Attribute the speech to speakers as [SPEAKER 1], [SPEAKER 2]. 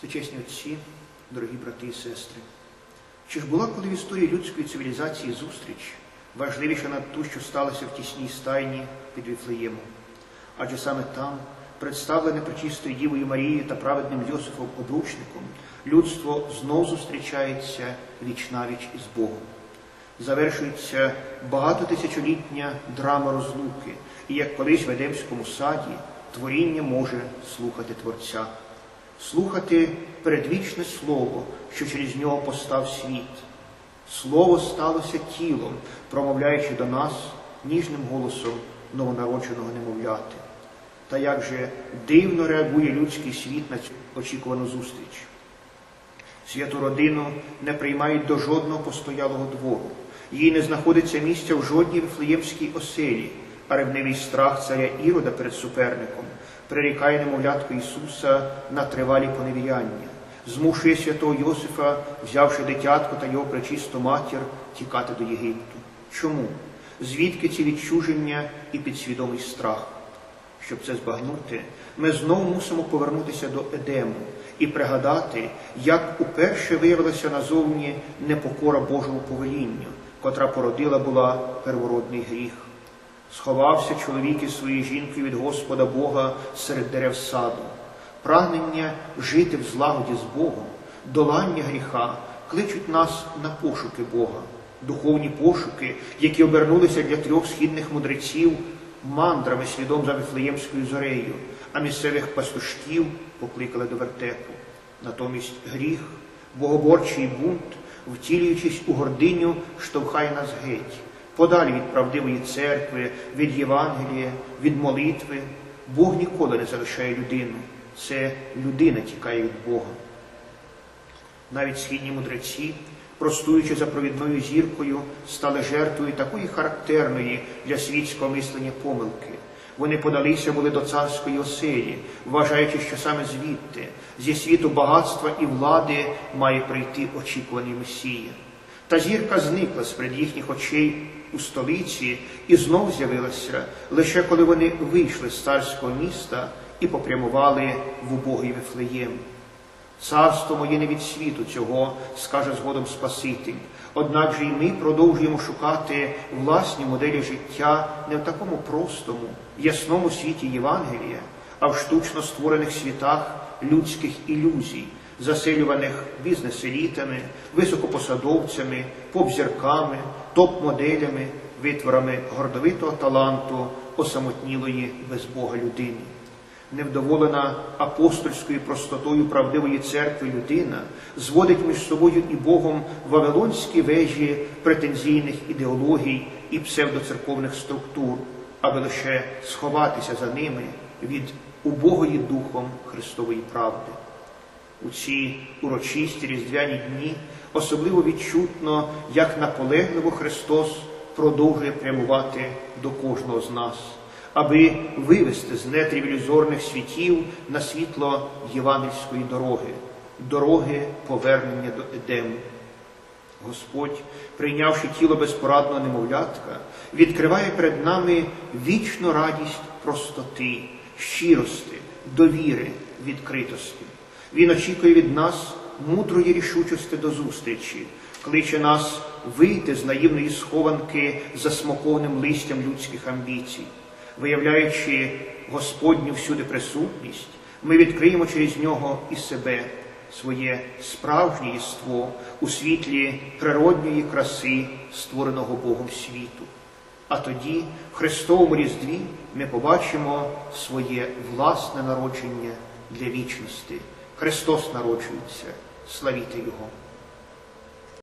[SPEAKER 1] Сучасні отці, дорогі брати і сестри, чи ж була коли в історії людської цивілізації зустріч важливіша над ту, що сталося в тісній стайні під Віфлеємом? Адже саме там, представлене пречистою Дівою Марією та праведним Йосифом Обручником, людство знов зустрічається віч-навіч із Богом. Завершується багатотисячолітня драма розлуки, і як колись в Едемському саді творіння може слухати Творця, слухати передвічне Слово, що через нього постав світ. Слово сталося тілом, промовляючи до нас ніжним голосом новонародженого немовляти. Та як же дивно реагує людський світ на цю очікувану зустріч. Святу родину не приймають до жодного постоялого двору. Їй не знаходиться місця в жодній вифлеємській оселі, а ревнивий страх царя Ірода перед суперником прирікає немовлятку Ісуса на тривалі поневіряння, змушує святого Йосифа, взявши дитятко та його пречисту матір, тікати до Єгипту. Чому? Звідки ці відчуження і підсвідомий страх? Щоб це збагнути, ми знову мусимо повернутися до Едему і пригадати, як уперше виявилася назовні непокора Божому повелінню, котра породила була первородний гріх. Сховався чоловік із своєю жінкою від Господа Бога серед дерев саду. Прагнення жити в злагоді з Богом, долання гріха кличуть нас на пошуки Бога, духовні пошуки, які обернулися для трьох східних мудреців мандрами слідом за Вифлеємською зорею, а місцевих пастушків покликали до вертепу. Натомість гріх, богоборчий бунт, втілюючись у гординю, штовхає нас геть, подалі від правдивої церкви, від Євангелія, від молитви. Бог ніколи не залишає людину. Це людина тікає від Бога. Навіть східні мудреці, простуючи за провідною зіркою, стали жертвою такої характерної для світського мислення помилки. Вони подалися були до царської оселі, вважаючи, що саме звідти, зі світу багатства і влади, має прийти очікуваний Месія. Та зірка зникла з перед їхніх очей у столиці і знов з'явилася лише коли вони вийшли з царського міста і попрямували в убогий Вифлеєм. Царство моє не від світу цього, скаже згодом Спаситель. Однак же і ми продовжуємо шукати власні моделі життя не в такому простому, ясному світі Євангелія, а в штучно створених світах людських ілюзій, заселюваних бізнес-елітами, високопосадовцями, поп-зірками, топ-моделями, витворами гордовитого таланту, осамотнілої без Бога людини невдоволена апостольською простотою правдивої церкви людина зводить між собою і Богом вавилонські вежі претензійних ідеологій і псевдоцерковних структур, аби лише сховатися за ними від убогої духом Христової правди. У ці урочисті різдвяні дні особливо відчутно, як наполегливо Христос продовжує прямувати до кожного з нас аби вивести з нетрів ілюзорних світів на світло євангельської дороги, дороги повернення до Едему. Господь, прийнявши тіло безпорадного немовлятка, відкриває перед нами вічну радість простоти, щирости, довіри, відкритості. Він очікує від нас мудрої рішучості до зустрічі, кличе нас вийти з наївної схованки за смоковним листям людських амбіцій. Виявляючи Господню всюди присутність, ми відкриємо через нього і себе, своє справжнє єство у світлі природньої краси, створеного Богом світу. А тоді, в Христовому Різдві, ми побачимо своє власне народження для вічності. Христос народжується, славіте Його!